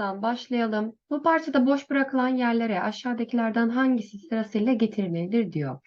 A'dan başlayalım. Bu parçada boş bırakılan yerlere aşağıdakilerden hangisi sırasıyla getirilmelidir diyor.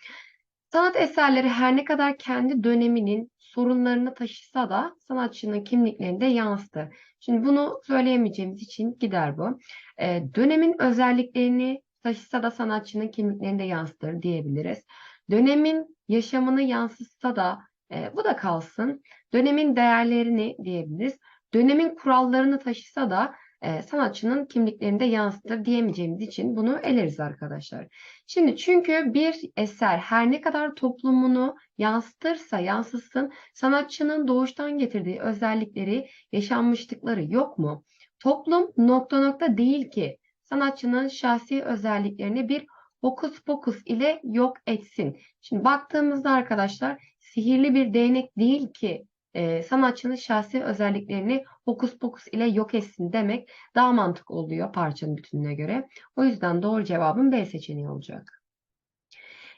Sanat eserleri her ne kadar kendi döneminin sorunlarını taşısa da sanatçının kimliklerinde yansıtır. Şimdi bunu söyleyemeyeceğimiz için gider bu. Ee, dönemin özelliklerini taşısa da sanatçının kimliklerinde yansıtır diyebiliriz. Dönemin yaşamını yansıtsa da e, bu da kalsın. Dönemin değerlerini diyebiliriz. Dönemin kurallarını taşısa da e, sanatçının kimliklerinde yansıtır diyemeyeceğimiz için bunu eleriz arkadaşlar. Şimdi çünkü bir eser her ne kadar toplumunu yansıtırsa yansıtsın sanatçının doğuştan getirdiği özellikleri, yaşanmışlıkları yok mu? Toplum nokta nokta değil ki sanatçının şahsi özelliklerini bir hokus pokus ile yok etsin. Şimdi baktığımızda arkadaşlar sihirli bir değnek değil ki e, sanatçının şahsi özelliklerini hokus pokus ile yok etsin demek daha mantıklı oluyor parçanın bütününe göre. O yüzden doğru cevabın B seçeneği olacak.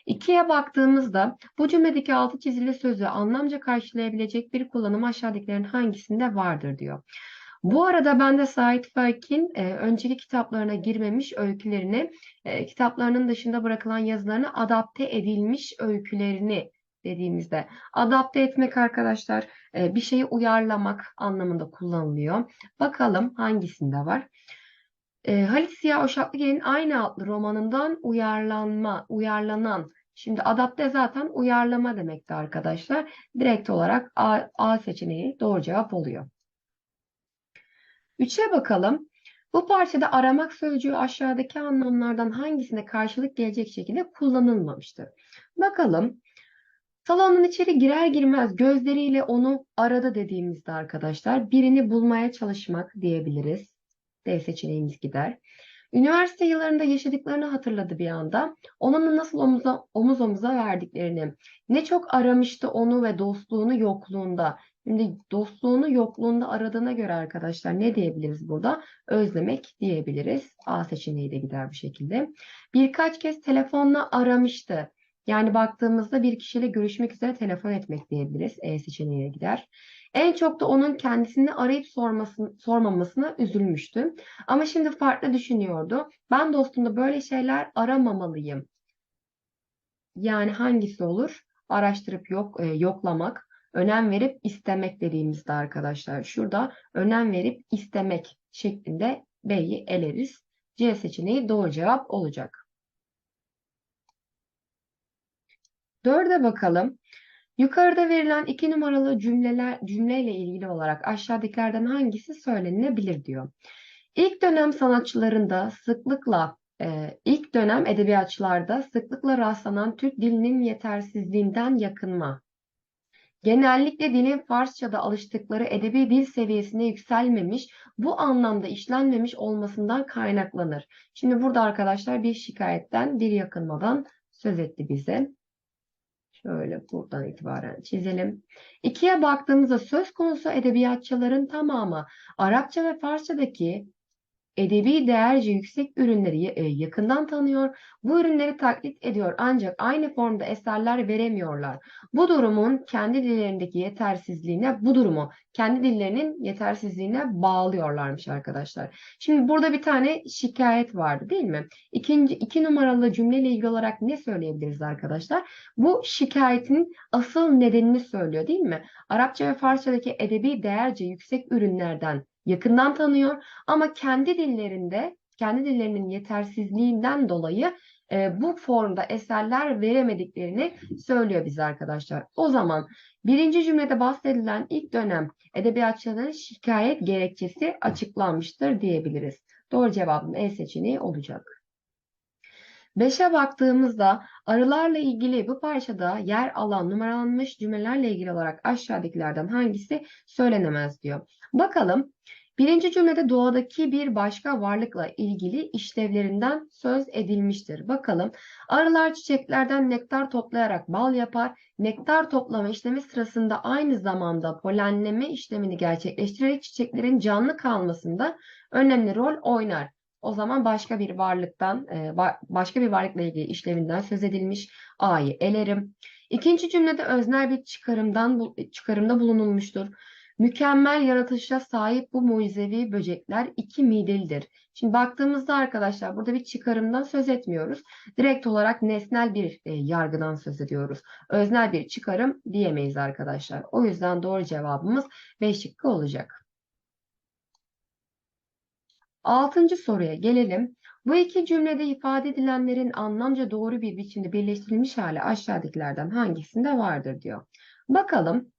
İkiye baktığımızda bu cümledeki altı çizili sözü anlamca karşılayabilecek bir kullanım aşağıdakilerin hangisinde vardır diyor. Bu arada ben de Sait Faik'in e, önceki kitaplarına girmemiş öykülerini, e, kitaplarının dışında bırakılan yazılarını adapte edilmiş öykülerini dediğimizde adapte etmek arkadaşlar e, bir şeyi uyarlamak anlamında kullanılıyor. Bakalım hangisinde var? E, Halit Ziya Uşaklıgil'in aynı adlı romanından uyarlanma, uyarlanan Şimdi adapte zaten uyarlama demekti arkadaşlar. Direkt olarak A, A seçeneği doğru cevap oluyor. Üçe bakalım. Bu parçada aramak sözcüğü aşağıdaki anlamlardan hangisine karşılık gelecek şekilde kullanılmamıştır? Bakalım. Salonun içeri girer girmez gözleriyle onu aradı dediğimizde arkadaşlar birini bulmaya çalışmak diyebiliriz. D seçeneğimiz gider. Üniversite yıllarında yaşadıklarını hatırladı bir anda. Onunla nasıl omuza, omuz omuza verdiklerini. Ne çok aramıştı onu ve dostluğunu yokluğunda. Şimdi dostluğunu yokluğunda aradığına göre arkadaşlar ne diyebiliriz burada? Özlemek diyebiliriz. A seçeneği de gider bu şekilde. Birkaç kez telefonla aramıştı. Yani baktığımızda bir kişiyle görüşmek üzere telefon etmek diyebiliriz. E seçeneğine gider. En çok da onun kendisini arayıp sormasın, sormamasına üzülmüştüm. Ama şimdi farklı düşünüyordu. Ben dostumda böyle şeyler aramamalıyım. Yani hangisi olur? Araştırıp yok, e, yoklamak, önem verip istemek dediğimizde arkadaşlar. Şurada önem verip istemek şeklinde B'yi eleriz. C seçeneği doğru cevap olacak. Dörde bakalım. Yukarıda verilen iki numaralı cümleler cümleyle ilgili olarak aşağıdakilerden hangisi söylenebilir diyor. İlk dönem sanatçılarında sıklıkla e, ilk dönem edebiyatçılarda sıklıkla rastlanan Türk dilinin yetersizliğinden yakınma. Genellikle dilin Farsçada alıştıkları edebi dil seviyesine yükselmemiş, bu anlamda işlenmemiş olmasından kaynaklanır. Şimdi burada arkadaşlar bir şikayetten, dil yakınmadan söz etti bize. Şöyle buradan itibaren çizelim. İkiye baktığımızda söz konusu edebiyatçıların tamamı Arapça ve Farsçadaki edebi değerce yüksek ürünleri e, yakından tanıyor, bu ürünleri taklit ediyor ancak aynı formda eserler veremiyorlar. Bu durumun kendi dillerindeki yetersizliğine, bu durumu kendi dillerinin yetersizliğine bağlıyorlarmış arkadaşlar. Şimdi burada bir tane şikayet vardı değil mi? İkinci, iki numaralı cümleyle ilgili olarak ne söyleyebiliriz arkadaşlar? Bu şikayetin asıl nedenini söylüyor değil mi? Arapça ve Farsçadaki edebi değerce yüksek ürünlerden yakından tanıyor ama kendi dillerinde, kendi dillerinin yetersizliğinden dolayı e, bu formda eserler veremediklerini söylüyor bize arkadaşlar. O zaman birinci cümlede bahsedilen ilk dönem edebiyatçıların şikayet gerekçesi açıklanmıştır diyebiliriz. Doğru cevabın E seçeneği olacak. Beşe baktığımızda arılarla ilgili bu parçada yer alan numaralanmış cümlelerle ilgili olarak aşağıdakilerden hangisi söylenemez diyor. Bakalım birinci cümlede doğadaki bir başka varlıkla ilgili işlevlerinden söz edilmiştir. Bakalım arılar çiçeklerden nektar toplayarak bal yapar. Nektar toplama işlemi sırasında aynı zamanda polenleme işlemini gerçekleştirerek çiçeklerin canlı kalmasında önemli rol oynar. O zaman başka bir varlıktan, e, başka bir varlıkla ilgili işlevinden söz edilmiş. A'yı elerim. İkinci cümlede öznel bir çıkarımdan çıkarımda bulunulmuştur. Mükemmel yaratışa sahip bu mucizevi böcekler iki midelidir. Şimdi baktığımızda arkadaşlar burada bir çıkarımdan söz etmiyoruz. Direkt olarak nesnel bir e, yargıdan söz ediyoruz. Öznel bir çıkarım diyemeyiz arkadaşlar. O yüzden doğru cevabımız B şıkkı olacak. Altıncı soruya gelelim. Bu iki cümlede ifade edilenlerin anlamca doğru bir biçimde birleştirilmiş hali aşağıdakilerden hangisinde vardır diyor. Bakalım.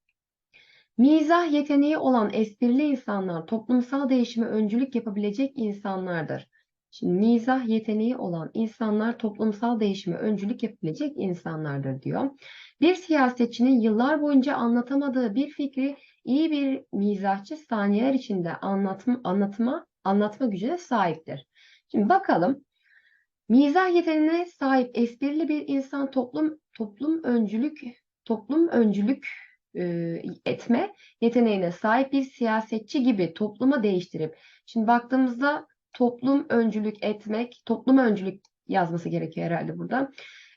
Mizah yeteneği olan esprili insanlar toplumsal değişime öncülük yapabilecek insanlardır. Şimdi mizah yeteneği olan insanlar toplumsal değişime öncülük yapabilecek insanlardır diyor. Bir siyasetçinin yıllar boyunca anlatamadığı bir fikri iyi bir mizahçı saniyeler içinde anlatma, anlatma, anlatma gücüne sahiptir. Şimdi bakalım. Mizah yeteneğine sahip esprili bir insan toplum toplum öncülük toplum öncülük etme yeteneğine sahip bir siyasetçi gibi topluma değiştirip şimdi baktığımızda toplum öncülük etmek, toplum öncülük yazması gerekiyor herhalde burada.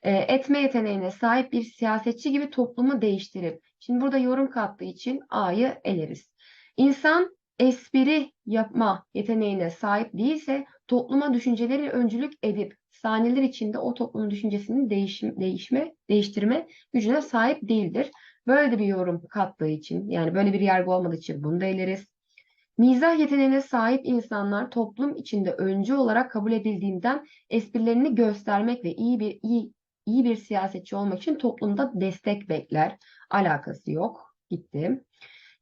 E, etme yeteneğine sahip bir siyasetçi gibi toplumu değiştirip şimdi burada yorum kattığı için A'yı eleriz. İnsan espri yapma yeteneğine sahip değilse topluma düşünceleri öncülük edip saniyeler içinde o toplumun düşüncesini değişim, değişme, değiştirme gücüne sahip değildir. Böyle bir yorum kattığı için yani böyle bir yargı olmadığı için bunu da eleriz. Mizah yeteneğine sahip insanlar toplum içinde öncü olarak kabul edildiğinden esprilerini göstermek ve iyi bir iyi, iyi bir siyasetçi olmak için toplumda destek bekler. Alakası yok. Gitti.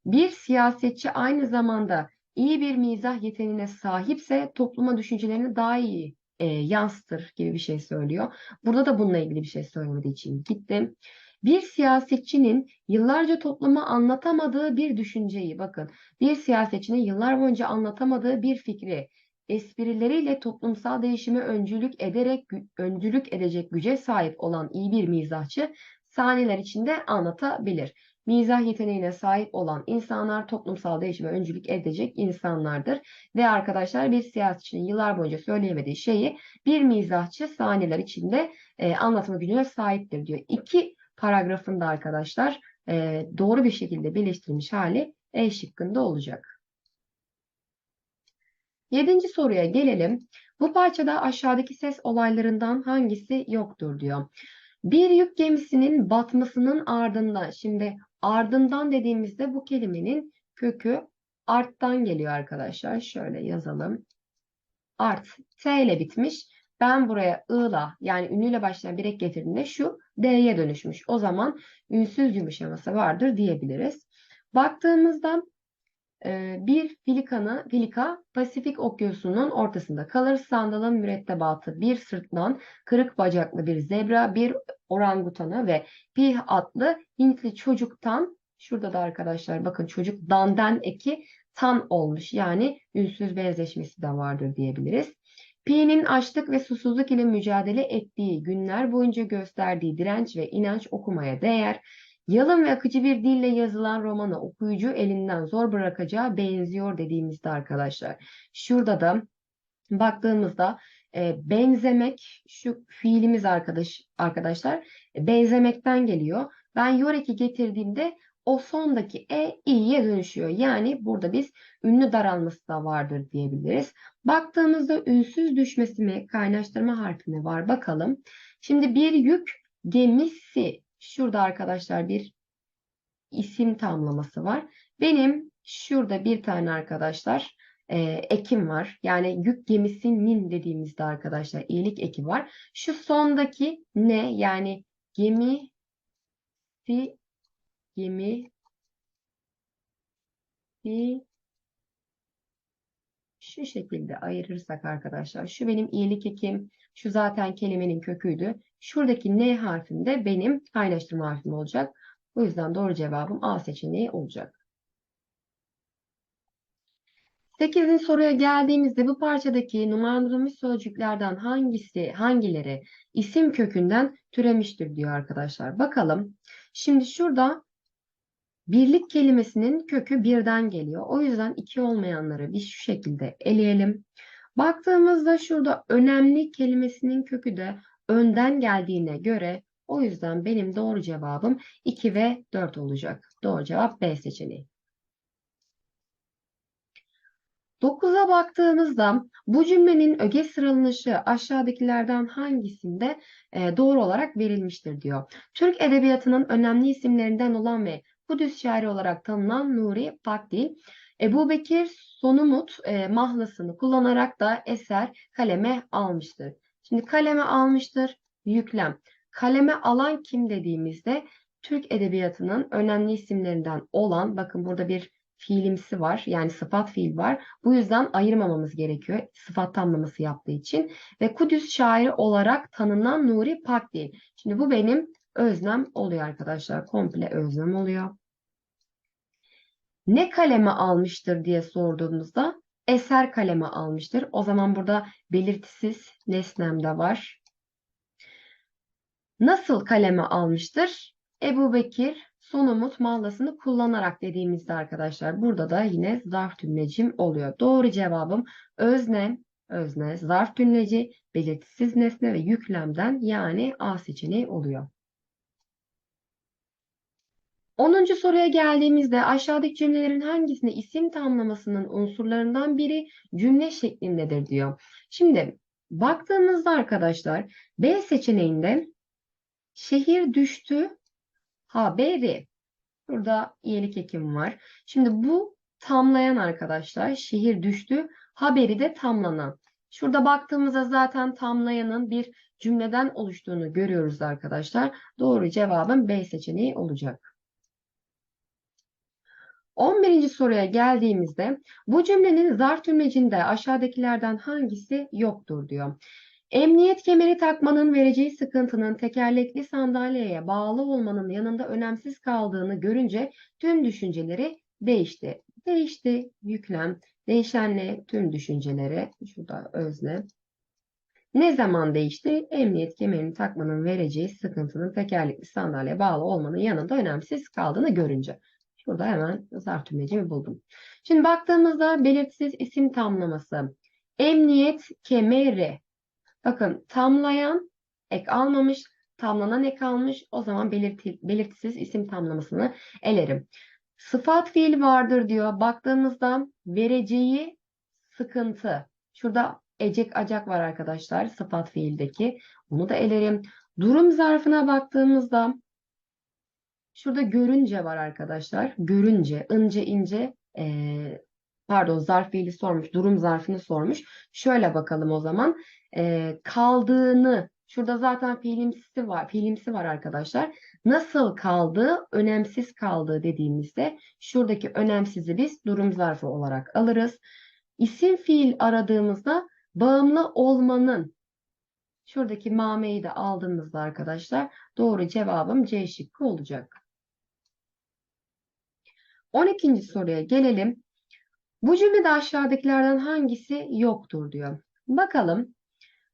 Bir siyasetçi aynı zamanda iyi bir mizah yeteneğine sahipse topluma düşüncelerini daha iyi e, yansıtır gibi bir şey söylüyor. Burada da bununla ilgili bir şey söylemediği için gittim. Bir siyasetçinin yıllarca topluma anlatamadığı bir düşünceyi, bakın bir siyasetçinin yıllar boyunca anlatamadığı bir fikri esprileriyle toplumsal değişime öncülük ederek öncülük edecek güce sahip olan iyi bir mizahçı saniyeler içinde anlatabilir. Mizah yeteneğine sahip olan insanlar toplumsal değişime öncülük edecek insanlardır. Ve arkadaşlar bir siyasetçinin yıllar boyunca söyleyemediği şeyi bir mizahçı saniyeler içinde e, anlatma gücüne sahiptir diyor. İki paragrafında arkadaşlar e, doğru bir şekilde birleştirilmiş hali E şıkkında olacak. Yedinci soruya gelelim. Bu parçada aşağıdaki ses olaylarından hangisi yoktur diyor. Bir yük gemisinin batmasının ardından, şimdi ardından dediğimizde bu kelimenin kökü arttan geliyor arkadaşlar. Şöyle yazalım. Art, T ile bitmiş. Ben buraya ı'la yani ünlüyle başlayan bir ek getirdiğimde şu D'ye dönüşmüş. O zaman ünsüz yumuşaması vardır diyebiliriz. Baktığımızda e, bir filikanı, filika Pasifik okyanusunun ortasında kalır. Sandalın mürettebatı bir sırtlan, kırık bacaklı bir zebra, bir orangutanı ve pih adlı Hintli çocuktan şurada da arkadaşlar bakın çocuk dandan eki tan olmuş. Yani ünsüz benzeşmesi de vardır diyebiliriz. Pi'nin açlık ve susuzluk ile mücadele ettiği günler boyunca gösterdiği direnç ve inanç okumaya değer. Yalın ve akıcı bir dille yazılan romanı okuyucu elinden zor bırakacağı benziyor dediğimizde arkadaşlar. Şurada da baktığımızda e, benzemek şu fiilimiz arkadaş arkadaşlar e, benzemekten geliyor. Ben yoreki getirdiğimde o sondaki e i'ye dönüşüyor. Yani burada biz ünlü daralması da vardır diyebiliriz. Baktığımızda ünsüz düşmesi mi kaynaştırma harfi mi var bakalım. Şimdi bir yük gemisi şurada arkadaşlar bir isim tamlaması var. Benim şurada bir tane arkadaşlar e, ekim var. Yani yük gemisinin dediğimizde arkadaşlar iyilik eki var. Şu sondaki ne yani gemi gemi si şu şekilde ayırırsak arkadaşlar şu benim iyilik ekim şu zaten kelimenin köküydü. Şuradaki N harfinde benim kaynaştırma harfim olacak. O yüzden doğru cevabım A seçeneği olacak. 8. soruya geldiğimizde bu parçadaki numaralanmış sözcüklerden hangisi, hangileri isim kökünden türemiştir diyor arkadaşlar. Bakalım. Şimdi şurada birlik kelimesinin kökü birden geliyor. O yüzden iki olmayanları biz şu şekilde eleyelim. Baktığımızda şurada önemli kelimesinin kökü de önden geldiğine göre o yüzden benim doğru cevabım 2 ve 4 olacak. Doğru cevap B seçeneği. 9'a baktığımızda bu cümlenin öge sıralanışı aşağıdakilerden hangisinde e, doğru olarak verilmiştir diyor. Türk edebiyatının önemli isimlerinden olan ve Kudüs şairi olarak tanınan Nuri Pakdil, Ebu Bekir Sonumut e, mahlasını kullanarak da eser kaleme almıştır. Şimdi kaleme almıştır, yüklem. Kaleme alan kim dediğimizde Türk edebiyatının önemli isimlerinden olan, bakın burada bir fiilimsi var. Yani sıfat fiil var. Bu yüzden ayırmamamız gerekiyor. Sıfat tamlaması yaptığı için. Ve Kudüs şairi olarak tanınan Nuri Pakdil. Şimdi bu benim öznem oluyor arkadaşlar. Komple öznem oluyor. Ne kaleme almıştır diye sorduğumuzda eser kaleme almıştır. O zaman burada belirtisiz nesnem de var. Nasıl kaleme almıştır? Ebu Bekir son umut mallasını kullanarak dediğimizde arkadaşlar burada da yine zarf tümlecim oluyor. Doğru cevabım özne, özne, zarf tümleci, belirtisiz nesne ve yüklemden yani A seçeneği oluyor. 10. soruya geldiğimizde aşağıdaki cümlelerin hangisinde isim tamlamasının unsurlarından biri cümle şeklindedir diyor. Şimdi baktığımızda arkadaşlar B seçeneğinde şehir düştü haberi. Burada iyilik ekim var. Şimdi bu tamlayan arkadaşlar şehir düştü haberi de tamlanan. Şurada baktığımızda zaten tamlayanın bir cümleden oluştuğunu görüyoruz arkadaşlar. Doğru cevabın B seçeneği olacak. 11. soruya geldiğimizde bu cümlenin zarf tümlecinde aşağıdakilerden hangisi yoktur diyor. Emniyet kemeri takmanın vereceği sıkıntının tekerlekli sandalyeye bağlı olmanın yanında önemsiz kaldığını görünce tüm düşünceleri değişti. Değişti, yüklem, değişenle tüm düşünceleri, şurada özne. Ne zaman değişti? Emniyet kemerini takmanın vereceği sıkıntının tekerlekli sandalyeye bağlı olmanın yanında önemsiz kaldığını görünce. Burada hemen zarf tümlecimi buldum. Şimdi baktığımızda belirtisiz isim tamlaması. Emniyet kemeri. Bakın tamlayan ek almamış, tamlanan ek almış. O zaman belirti, belirtisiz isim tamlamasını elerim. Sıfat fiil vardır diyor. Baktığımızda vereceği sıkıntı. Şurada ecek acak var arkadaşlar sıfat fiildeki. Bunu da elerim. Durum zarfına baktığımızda Şurada görünce var arkadaşlar. Görünce, ince ince e, pardon zarf fiili sormuş. Durum zarfını sormuş. Şöyle bakalım o zaman. E, kaldığını şurada zaten fiilimsi var. Fiilimsi var arkadaşlar. Nasıl kaldığı, önemsiz kaldığı dediğimizde şuradaki önemsizi biz durum zarfı olarak alırız. İsim fiil aradığımızda bağımlı olmanın şuradaki mameyi de aldığımızda arkadaşlar doğru cevabım C şıkkı olacak. 12. soruya gelelim. Bu cümlede aşağıdakilerden hangisi yoktur diyor. Bakalım.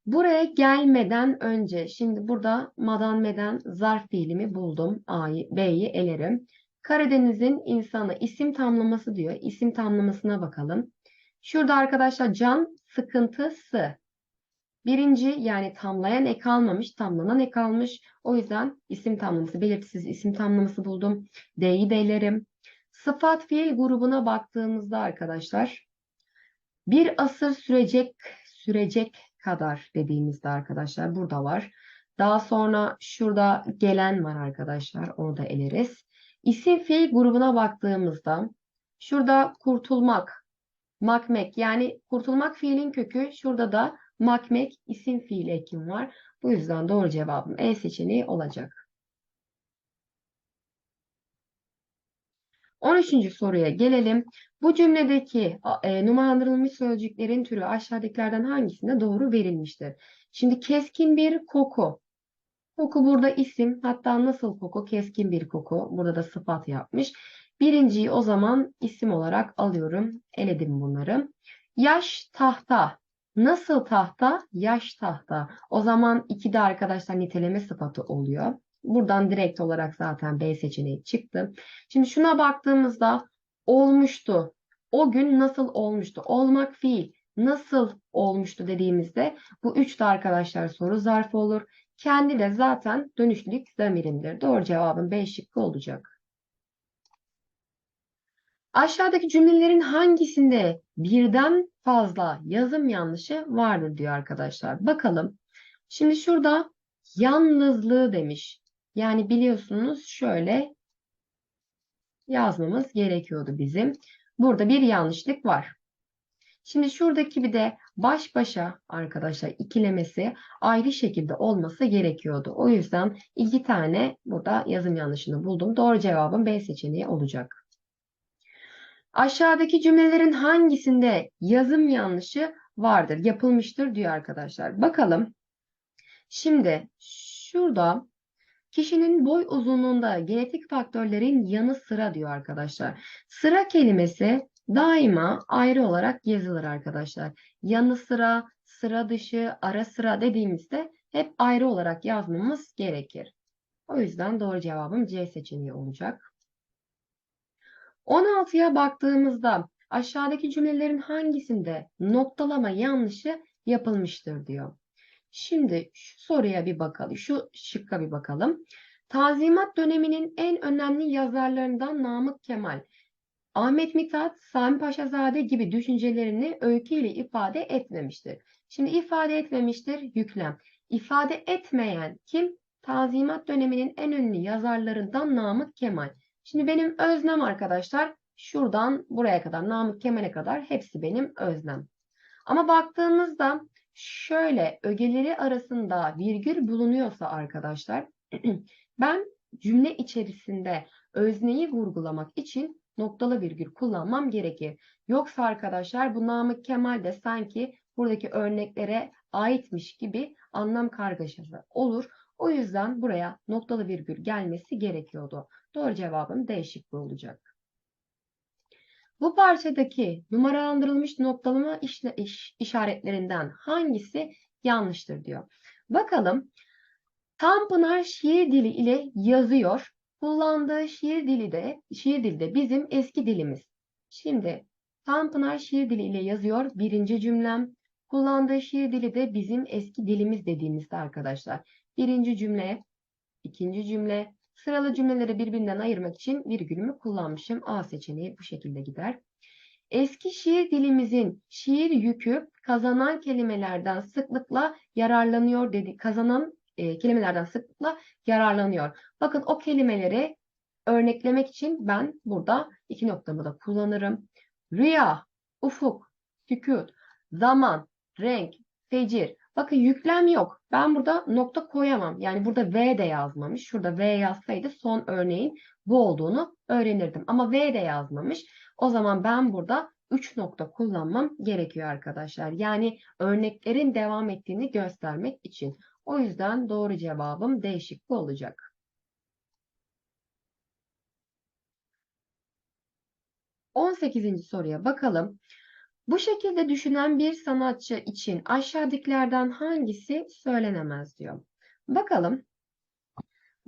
Buraya gelmeden önce, şimdi burada madan meden zarf fiilimi buldum. A'yı, B'yi elerim. Karadeniz'in insanı isim tamlaması diyor. İsim tamlamasına bakalım. Şurada arkadaşlar can sıkıntısı. Birinci yani tamlayan ek almamış, tamlanan ek almış. O yüzden isim tamlaması, belirtisiz isim tamlaması buldum. D'yi de elerim. Sıfat fiil grubuna baktığımızda arkadaşlar bir asır sürecek sürecek kadar dediğimizde arkadaşlar burada var. Daha sonra şurada gelen var arkadaşlar. Onu da eleriz. İsim fiil grubuna baktığımızda şurada kurtulmak, makmek yani kurtulmak fiilin kökü şurada da makmek isim fiil ekim var. Bu yüzden doğru cevabım E seçeneği olacak. 13. soruya gelelim. Bu cümledeki e, numaralandırılmış sözcüklerin türü aşağıdakilerden hangisinde doğru verilmiştir? Şimdi keskin bir koku. Koku burada isim. Hatta nasıl koku? Keskin bir koku. Burada da sıfat yapmış. Birinciyi o zaman isim olarak alıyorum. Eledim bunları. Yaş tahta. Nasıl tahta? Yaş tahta. O zaman iki de arkadaşlar niteleme sıfatı oluyor. Buradan direkt olarak zaten B seçeneği çıktı. Şimdi şuna baktığımızda olmuştu. O gün nasıl olmuştu? Olmak fiil. Nasıl olmuştu dediğimizde bu üç de arkadaşlar soru zarfı olur. Kendi de zaten dönüşlülük zamirindir. Doğru cevabın B şıkkı olacak. Aşağıdaki cümlelerin hangisinde birden fazla yazım yanlışı vardır diyor arkadaşlar. Bakalım. Şimdi şurada yalnızlığı demiş. Yani biliyorsunuz şöyle yazmamız gerekiyordu bizim. Burada bir yanlışlık var. Şimdi şuradaki bir de baş başa arkadaşlar ikilemesi ayrı şekilde olması gerekiyordu. O yüzden iki tane burada yazım yanlışını buldum. Doğru cevabım B seçeneği olacak. Aşağıdaki cümlelerin hangisinde yazım yanlışı vardır, yapılmıştır diyor arkadaşlar. Bakalım. Şimdi şurada kişinin boy uzunluğunda genetik faktörlerin yanı sıra diyor arkadaşlar. Sıra kelimesi daima ayrı olarak yazılır arkadaşlar. Yanı sıra, sıra dışı, ara sıra dediğimizde hep ayrı olarak yazmamız gerekir. O yüzden doğru cevabım C seçeneği olacak. 16'ya baktığımızda aşağıdaki cümlelerin hangisinde noktalama yanlışı yapılmıştır diyor. Şimdi şu soruya bir bakalım, şu şıkka bir bakalım. Tanzimat döneminin en önemli yazarlarından Namık Kemal, Ahmet Mithat, Sami Paşazade gibi düşüncelerini öyküyle ifade etmemiştir. Şimdi ifade etmemiştir yüklem. İfade etmeyen kim? Tanzimat döneminin en ünlü yazarlarından Namık Kemal. Şimdi benim öznem arkadaşlar şuradan buraya kadar Namık Kemal'e kadar hepsi benim öznem. Ama baktığımızda şöyle ögeleri arasında virgül bulunuyorsa arkadaşlar ben cümle içerisinde özneyi vurgulamak için noktalı virgül kullanmam gerekir. Yoksa arkadaşlar bu Namık Kemal de sanki buradaki örneklere aitmiş gibi anlam kargaşası olur. O yüzden buraya noktalı virgül gelmesi gerekiyordu. Doğru cevabım D şıkkı olacak. Bu parçadaki numaralandırılmış noktalama işle, iş, işaretlerinden hangisi yanlıştır diyor. Bakalım. Tanpınar şiir dili ile yazıyor. Kullandığı şiir dili de şiir dili de bizim eski dilimiz. Şimdi Tanpınar şiir dili ile yazıyor. Birinci cümlem. Kullandığı şiir dili de bizim eski dilimiz dediğimizde arkadaşlar. Birinci cümle, ikinci cümle, sıralı cümleleri birbirinden ayırmak için virgülümü kullanmışım. A seçeneği bu şekilde gider. Eski şiir dilimizin şiir yükü kazanan kelimelerden sıklıkla yararlanıyor dedi. Kazanan e, kelimelerden sıklıkla yararlanıyor. Bakın o kelimeleri örneklemek için ben burada iki noktamı da kullanırım. Rüya, ufuk, sükut, zaman, renk, fecir. Bakın yüklem yok. Ben burada nokta koyamam. Yani burada V de yazmamış. Şurada V yazsaydı son örneğin bu olduğunu öğrenirdim. Ama V de yazmamış. O zaman ben burada 3 nokta kullanmam gerekiyor arkadaşlar. Yani örneklerin devam ettiğini göstermek için. O yüzden doğru cevabım D şıkkı olacak. 18. soruya bakalım. Bu şekilde düşünen bir sanatçı için aşağıdakilerden hangisi söylenemez diyor. Bakalım.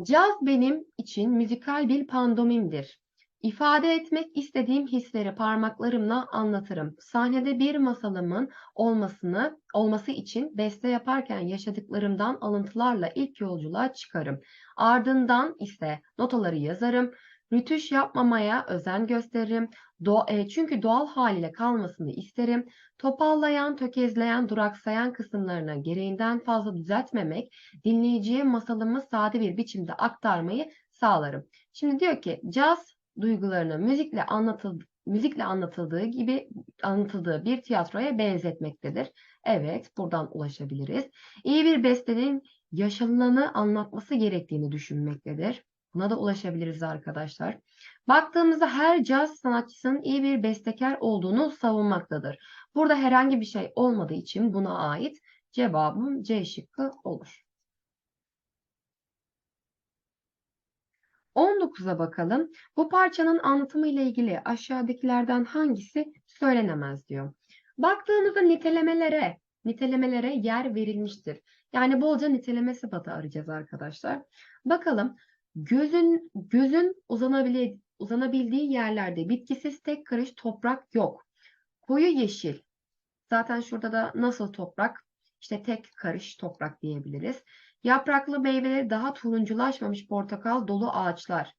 Caz benim için müzikal bir pandomimdir. İfade etmek istediğim hisleri parmaklarımla anlatırım. Sahnede bir masalımın olmasını olması için beste yaparken yaşadıklarımdan alıntılarla ilk yolculuğa çıkarım. Ardından ise notaları yazarım. Rütüş yapmamaya özen gösteririm. Do e, çünkü doğal haliyle kalmasını isterim. Topallayan, tökezleyen, duraksayan kısımlarına gereğinden fazla düzeltmemek, dinleyiciye masalımı sade bir biçimde aktarmayı sağlarım. Şimdi diyor ki caz duygularını müzikle anlatıldığı müzikle anlatıldığı gibi anlatıldığı bir tiyatroya benzetmektedir. Evet, buradan ulaşabiliriz. İyi bir bestenin yaşanılanı anlatması gerektiğini düşünmektedir. Buna da ulaşabiliriz arkadaşlar. Baktığımızda her caz sanatçısının iyi bir bestekar olduğunu savunmaktadır. Burada herhangi bir şey olmadığı için buna ait cevabım C şıkkı olur. 19'a bakalım. Bu parçanın anlatımı ile ilgili aşağıdakilerden hangisi söylenemez diyor. Baktığımızda nitelemelere, nitelemelere yer verilmiştir. Yani bolca niteleme sıfatı arayacağız arkadaşlar. Bakalım gözün gözün uzanabildiği, uzanabildiği yerlerde bitkisiz tek karış toprak yok. Koyu yeşil. Zaten şurada da nasıl toprak? İşte tek karış toprak diyebiliriz. Yapraklı meyveleri daha turunculaşmamış portakal dolu ağaçlar.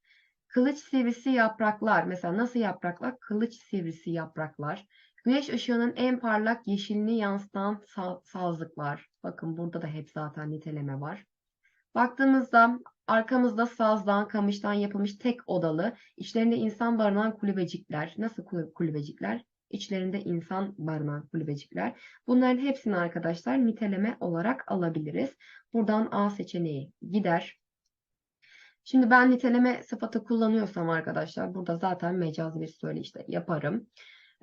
Kılıç sivrisi yapraklar. Mesela nasıl yapraklar? Kılıç sivrisi yapraklar. Güneş ışığının en parlak yeşilini yansıtan sa- sazlıklar. Bakın burada da hep zaten niteleme var. Baktığımızda arkamızda sazdan, kamıştan yapılmış tek odalı, içlerinde insan barınan kulübecikler. Nasıl kul- kulübecikler? İçlerinde insan barınan kulübecikler. Bunların hepsini arkadaşlar niteleme olarak alabiliriz. Buradan A seçeneği gider. Şimdi ben niteleme sıfatı kullanıyorsam arkadaşlar burada zaten mecazi bir söyleşte yaparım.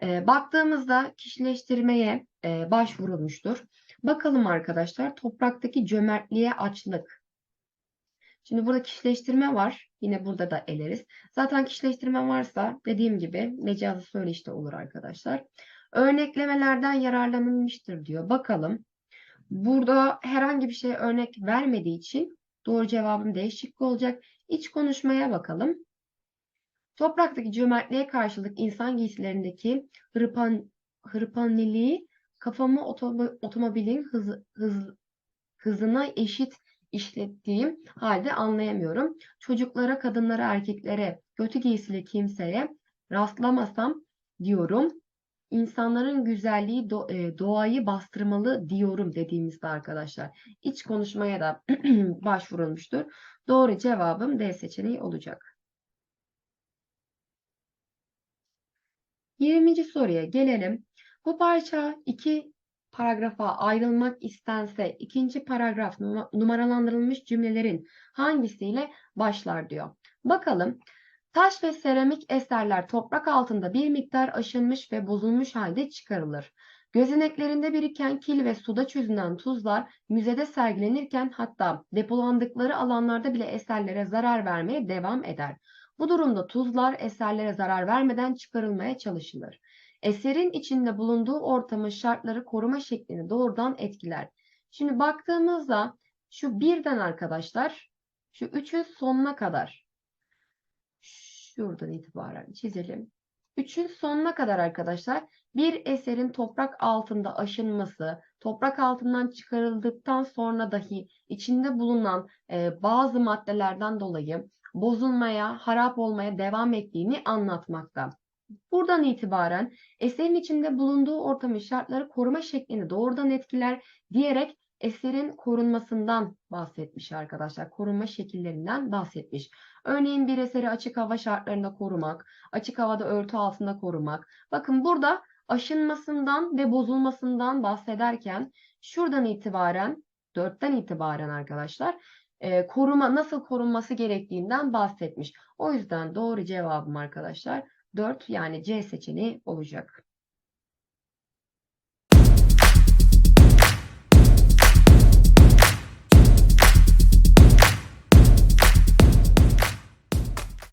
Ee, baktığımızda kişileştirmeye e, başvurulmuştur. Bakalım arkadaşlar topraktaki cömertliğe açlık. Şimdi burada kişileştirme var. Yine burada da eleriz. Zaten kişileştirme varsa dediğim gibi mecazi söyleşte olur arkadaşlar. Örneklemelerden yararlanılmıştır diyor. Bakalım. Burada herhangi bir şey örnek vermediği için doğru cevabım D şıkkı olacak. İç konuşmaya bakalım. Topraktaki cömertliğe karşılık insan giysilerindeki hırpan, hırpaniliği kafamı otomo- otomobilin hızı, hız, hızına eşit işlettiğim halde anlayamıyorum. Çocuklara, kadınlara, erkeklere, kötü giysili kimseye rastlamasam diyorum. İnsanların güzelliği e, doğayı bastırmalı diyorum dediğimizde arkadaşlar. İç konuşmaya da başvurulmuştur. Doğru cevabım D seçeneği olacak. 20. soruya gelelim. Bu parça iki paragrafa ayrılmak istense ikinci paragraf numa- numaralandırılmış cümlelerin hangisiyle başlar diyor. Bakalım. Taş ve seramik eserler toprak altında bir miktar aşınmış ve bozulmuş halde çıkarılır. Gözeneklerinde biriken kil ve suda çözünen tuzlar müzede sergilenirken hatta depolandıkları alanlarda bile eserlere zarar vermeye devam eder. Bu durumda tuzlar eserlere zarar vermeden çıkarılmaya çalışılır. Eserin içinde bulunduğu ortamın şartları koruma şeklini doğrudan etkiler. Şimdi baktığımızda şu birden arkadaşlar şu üçün sonuna kadar şuradan itibaren çizelim. Üçün sonuna kadar arkadaşlar bir eserin toprak altında aşınması, toprak altından çıkarıldıktan sonra dahi içinde bulunan e, bazı maddelerden dolayı bozulmaya, harap olmaya devam ettiğini anlatmakta. Buradan itibaren eserin içinde bulunduğu ortamın şartları koruma şeklini doğrudan etkiler diyerek eserin korunmasından bahsetmiş arkadaşlar. Korunma şekillerinden bahsetmiş. Örneğin bir eseri açık hava şartlarında korumak, açık havada örtü altında korumak. Bakın burada aşınmasından ve bozulmasından bahsederken şuradan itibaren, dörtten itibaren arkadaşlar e, koruma nasıl korunması gerektiğinden bahsetmiş. O yüzden doğru cevabım arkadaşlar 4 yani C seçeneği olacak.